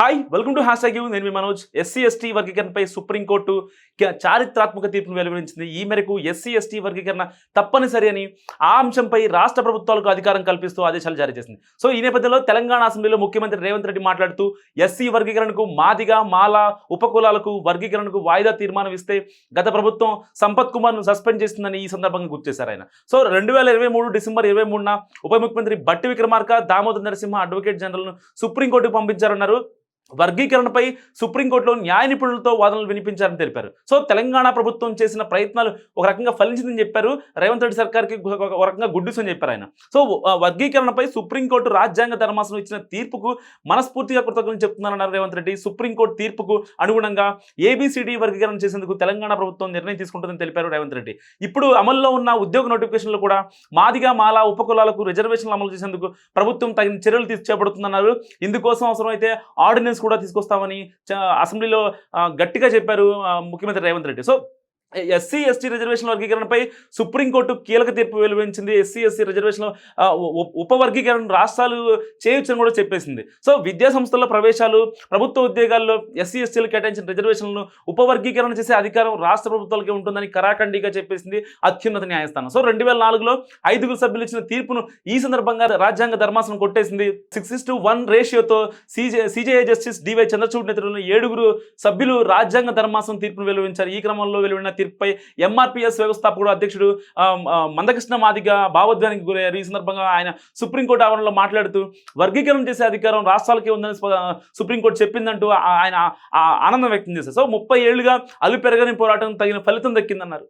Hi welcome to hash tag నేను మీ Manoj. SC ST వర్గీకరణపై సుప్రీంకోర్టు చారిత్రాత్మక తీర్పును వెలువరించింది. ఈ మేరకు ఎస్సీ ఎస్టీ వర్గీకరణ తప్పనిసరి అని ఆ అంశంపై రాష్ట్ర ప్రభుత్వాలకు అధికారం కల్పిస్తూ ఆదేశాలు జారీ చేసింది. సో ఈ నేపథ్యంలో తెలంగాణ అసెంబ్లీలో ముఖ్యమంత్రి రేవంత్ రెడ్డి మాట్లాడుతూ ఎస్సీ వర్గీకరణకు మాదిగా మాల ఉపకులాలకు వర్గీకరణకు వాయిదా తీర్మానం ఇస్తే గత ప్రభుత్వం సంపత్ కుమార్ను సస్పెండ్ చేసిందని ఈ సందర్భంగా గుర్తు చేశారు ఆయన. సో రెండు వేల ఇరవై మూడు డిసెంబర్ ఇరవై మూడున ఉప ముఖ్యమంత్రి బట్టి విక్రమార్క దామోదర్ నరసింహ అడ్వకేట్ జనరల్ను సుప్రీంకోర్టుకు పంపించారన్నారు. వర్గీకరణపై సుప్రీంకోర్టులో న్యాయ నిపుణులతో వాదనలు వినిపించారని తెలిపారు. సో తెలంగాణ ప్రభుత్వం చేసిన ప్రయత్నాలు ఒక రకంగా ఫలించిందని చెప్పారు. రేవంత్ రెడ్డి సర్కార్కి ఒక రకంగా గుడ్డుస్ అని చెప్పారు ఆయన. సో వర్గీకరణపై సుప్రీంకోర్టు రాజ్యాంగ ధర్మాసనం ఇచ్చిన తీర్పుకు మనస్ఫూర్తిగా కృతజ్ఞతలు చెప్తున్నారన్నారు రేవంత్ రెడ్డి. సుప్రీంకోర్టు తీర్పుకు అనుగుణంగా ఏబిసిడి వర్గీకరణ చేసేందుకు తెలంగాణ ప్రభుత్వం నిర్ణయం తీసుకుంటుందని తెలిపారు రేవంత్ రెడ్డి. ఇప్పుడు అమల్లో ఉన్న ఉద్యోగ నోటిఫికేషన్లు కూడా మాదిగా మాలా ఉపకులాలకు రిజర్వేషన్లు అమలు చేసేందుకు ప్రభుత్వం తగిన చర్యలు తీసు చేపడుతుందన్నారు ఇందుకోసం అవసరమైతే ఆర్డినెన్స్ కూడా తీసుకొస్తామని అసెంబ్లీలో గట్టిగా చెప్పారు ముఖ్యమంత్రి Revanth Reddy. So SC ST reservation వర్గీకరణపై supreme court కీలక తీర్పు వెలువరించింది ఎస్సీ ఎస్సీ రిజర్వేషన్ ఉపవర్గీకరణ రాష్ట్రాలు చేయొచ్చని కూడా చెప్పేసింది. సో విద్యా సంస్థల్లో ప్రవేశాలు ప్రభుత్వ ఉద్యోగాల్లో ఎస్సీ ఎస్టీలు కేటాయించిన రిజర్వేషన్లను ఉపవర్గీకరణ చేసే అధికారం రాష్ట్ర ప్రభుత్వాలకే ఉంటుందని కరాఖండిగా చెప్పేసింది అత్యున్నత న్యాయస్థానం. సో రెండు వేల నాలుగులో ఐదుగురు సభ్యులు ఇచ్చిన తీర్పును ఈ సందర్భంగా రాజ్యాంగ ధర్మాసనం కొట్టేసింది. Six to one రేషియోతో CJ CJI justice DY Chandrachud నేతృత్వంలో ఏడుగురు సభ్యులు రాజ్యాంగ ధర్మాసనం తీర్పును వెలువరించారు ఈ క్రమంలో వెలువడిన తీర్పుపై ఎంఆర్పిఎస్ వ్యవస్థాపకుడు అధ్యక్షుడు ఆ, మందకృష్ణ మాదిగ భావోద్వానికి గురయ్యారు. ఈ సందర్భంగా ఆయన సుప్రీంకోర్టు ఆవరణలో మాట్లాడుతూ వర్గీకరణ చేసే అధికారం రాష్ట్రాలకే ఉందని సుప్రీంకోర్టు చెప్పిందంటూ ఆ- ఆయన ఆ ఆనందం వ్యక్తం చేశారు. సో ముప్పై ఏళ్ళుగా అలు పెరగని పోరాటం తగిన ఫలితం దక్కిందన్నారు.